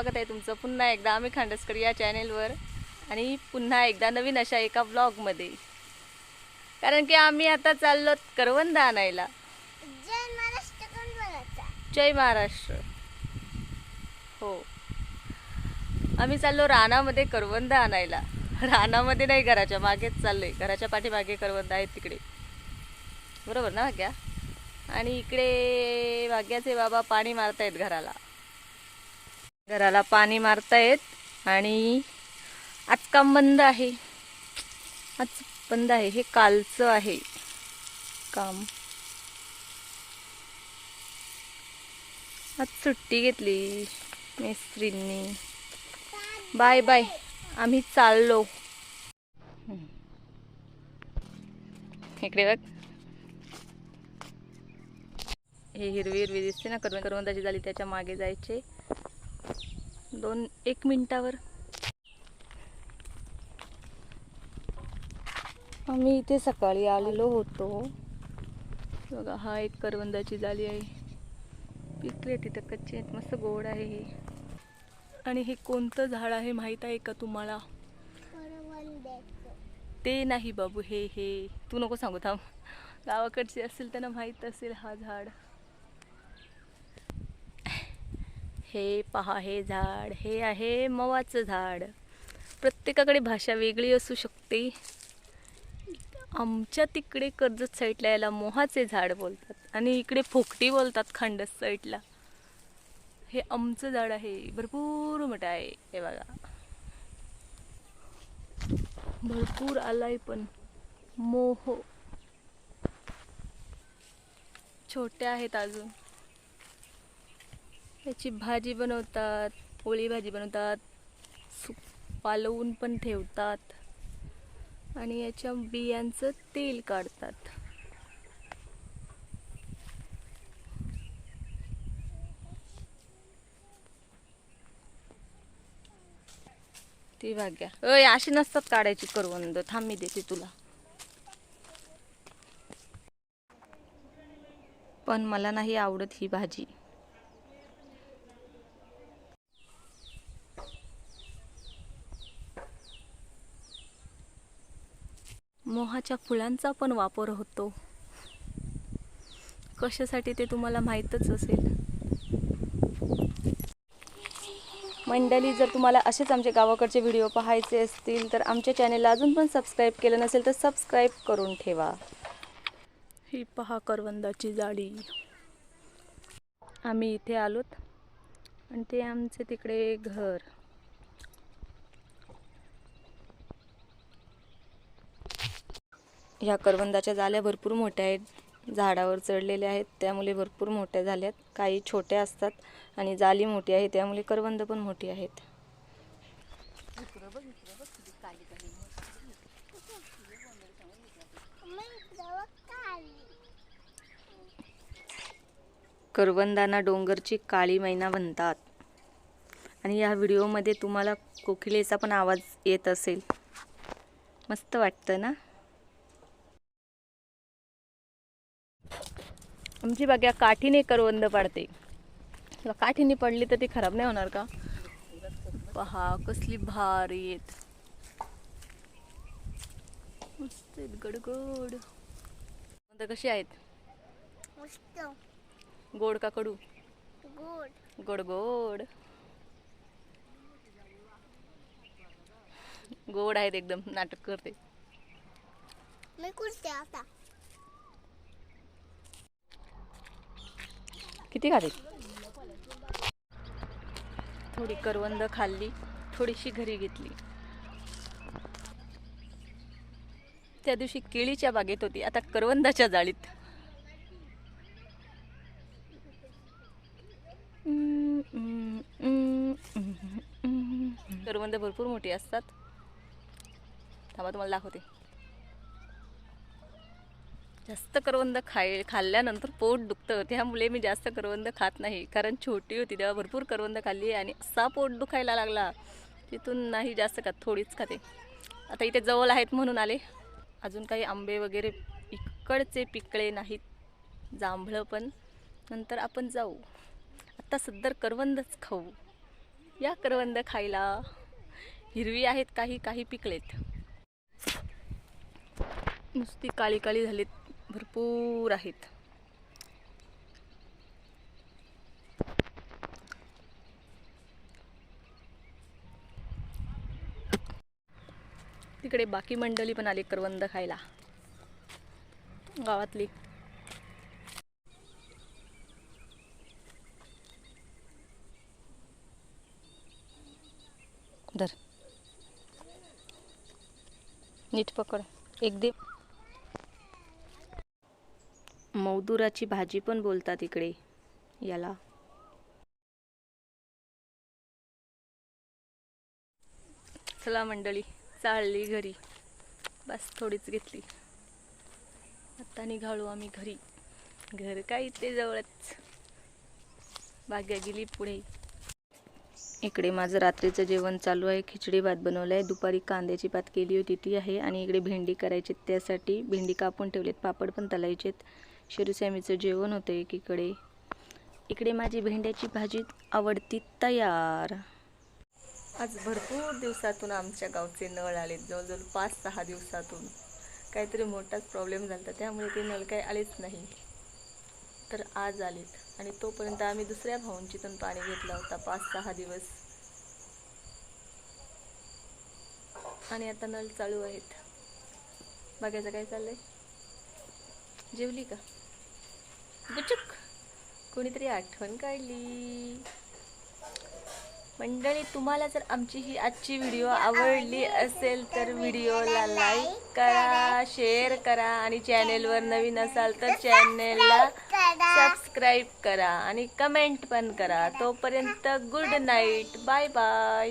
स्वागत आहे तुमचं. पुन्हा एकदा आम्ही खांडसकर या चॅनेलवर आणि पुन्हा एकदा नवीन अशा एका ब्लॉगमध्ये कारण की आम्ही आता चाललो करवंद आणायला. जय महाराष्ट्र. हो. आम्ही चाललो रानामध्ये करवंद आणायला. रानामध्ये नाही घराच्या मागेच चाललोय. घराच्या पाठीमागे करवंद आहेत तिकडे. बरोबर ना भाग्या? आणि इकडे भाग्याचे बाबा पाणी मारतायत घराला. घराला पाणी मारतायत आणि आज काम बंद आहे. आज बंद आहे. हे कालचं आहे काम. आज सुट्टी घेतली मिस्त्रींनी. Bye bye. आम्ही चाललो. इकडे बघ. हे हिरवी हिरवी दिसते ना. करवं करवंदाची झाली त्याच्यामागे जायचे. दोन एक मिनिटावर. आम्ही इथे सकाळी आलेलो होतो. बघा हा एक करवंदाची जाली आहे. पिकले तिथं कच्चे आहेत मस्त गोड आहे हे. आणि हे कोणतं झाड आहे माहीत आहे का तुम्हाला? ते नाही बाबू हे हे. तू नको सांगू थांब. गावाकडचे असेल त्यांना माहीत असेल हा झाड. हे पहा हे झाड हे आहे मवाचं झाड. प्रत्येकाकडे भाषा वेगळी असू शकते. आमच्या तिकडे कर्जत साईडला याला मोहाचे झाड बोलतात आणि इकडे फोकटी बोलतात खांडस साईडला हे आमचं झाड आहे भरपूर मोठं आहे हे बघा. भरपूर आलाय पण मोह. छोटे आहेत अजून. याची भाजी बनवतात पोळी भाजी बनवतात सुक पालवून पण ठेवतात आणि याच्या बियांचं तेल काढतात. ती भाग्या. अय अशी नसतात काढायची करवंद. थांब मी देते तुला. पण मला नाही आवडत ही भाजी. मोहाच्या फुलांचा पण वापर होतो. कशासाठी ते तुम्हाला माहीतच असेल. मंडळी जर तुम्हाला असेच आमच्या गावाकडचे व्हिडिओ पाहायचे असतील तर आमच्या चॅनेलला अजून पण सबस्क्राईब केलं नसेल तर सबस्क्राईब करून ठेवा. ही पहा करवंदाची जाळी. आम्ही इथे आलोत. आणि ते आमचे तिकडे घर. ह्या करवंदाच्या जाल्या भरपूर मोठ्या आहेत. झाडावर चढलेल्या आहेत. त्यामुळे भरपूर मोठ्या झाल्यात. काही छोट्या असतात आणि जाली मोठी आहे. त्यामुळे करवंद पण मोठी आहेत. करवंदांना डोंगरची काळी मैना म्हणतात. आणि या व्हिडिओमध्ये तुम्हाला कोकिलेचा पण आवाज येत असेल. मस्त वाटतं ना? आमची बघा काठीने करवंद पाडते. किंवा काठीने पडली तर ती खराब नाही होणार का? पहा कसली भारी आहेत. मस्त आहेत गडगड. करवंद कशी आहेत? मस्त. गोड का कडू? गोड. गोड गोड गोड आहेत एकदम नाटक करते. मी कुठते आता. किती खाते? थोडी करवंद खाल्ली थोडीशी घरी घेतली. त्या दिवशी केळीच्या बागेत होती आता करवंदाच्या जाळीत. करवंद भरपूर मोठी असतात. थांबा तुम्हाला दाखवते. जास्त करवंद खाय खाल्ल्यानंतर पोट दुखतं. त्यामुळे मी जास्त करवंद खात नाही. कारण छोटी होती तेव्हा भरपूर करवंद खाल्ली आणि असा पोट दुखायला लागला. तिथून नाही जास्त खात थोडीच खाते. आता इथे जवळ आहेत म्हणून आले. अजून काही आंबे वगैरे इकडचे पिकळे नाहीत. जांभळं पण. नंतर आपण जाऊ. आत्ता सदर करवंदच खाऊ. या करवंद खायला हिरवी आहेत काही काही पिकलेत. नुसती काळी काळी झालीत. भरपूर आहेत. तिकडे बाकी मंडळी पण आली करवंद खायला. गावातली. धर. नीट पकड. एक दे. मौदुराची भाजी पण बोलतात इकडे. याला. चला मंडळी चालली घरी. बस थोडीच घेतली. आता निघालो आम्ही घरी. घर काय इथे जवळच. भाग्या गेली पुढे. इकडे माझं रात्रीचं जेवण चालू आहे. खिचडी भात बनवलं आहे. दुपारी कांद्याची भात केली होती. ती आहे आणि इकडे भेंडी करायची त्यासाठी भेंडी कापून ठेवलेत. पापड पण तलायचेत. शिरूसॅमीचं जेवण होतं एकीकडे. इकडे माझी भेंड्याची भाजी आवडती तयार. आज भरपूर दिवसातून आमच्या गावचे नळ आले जवळजवळ पाच सहा दिवसातून. काहीतरी मोठाच प्रॉब्लेम झाला होता त्यामुळे ते नळ काही आलेच नाही. तर आज आलेत आणि तोपर्यंत आम्ही दुसऱ्या भाऊंचीतून पाणी घेतला होता पाच सहा दिवस. आणि आता नळ चालू आहेत. बघायचं काय चाललंय? जेवली का? गुचुक कोणीतरी आठवण काढली. मंडळी तुम्हाला जर आमची ही आजची व्हिडिओ आवडली असेल तर व्हिडिओला लाईक करा शेअर करा आणि चॅनेलवर नवीन असाल तर चॅनेलला सबस्क्राईब करा. आणि कमेंट पण करा. तोपर्यंत गुड नाईट बाय बाय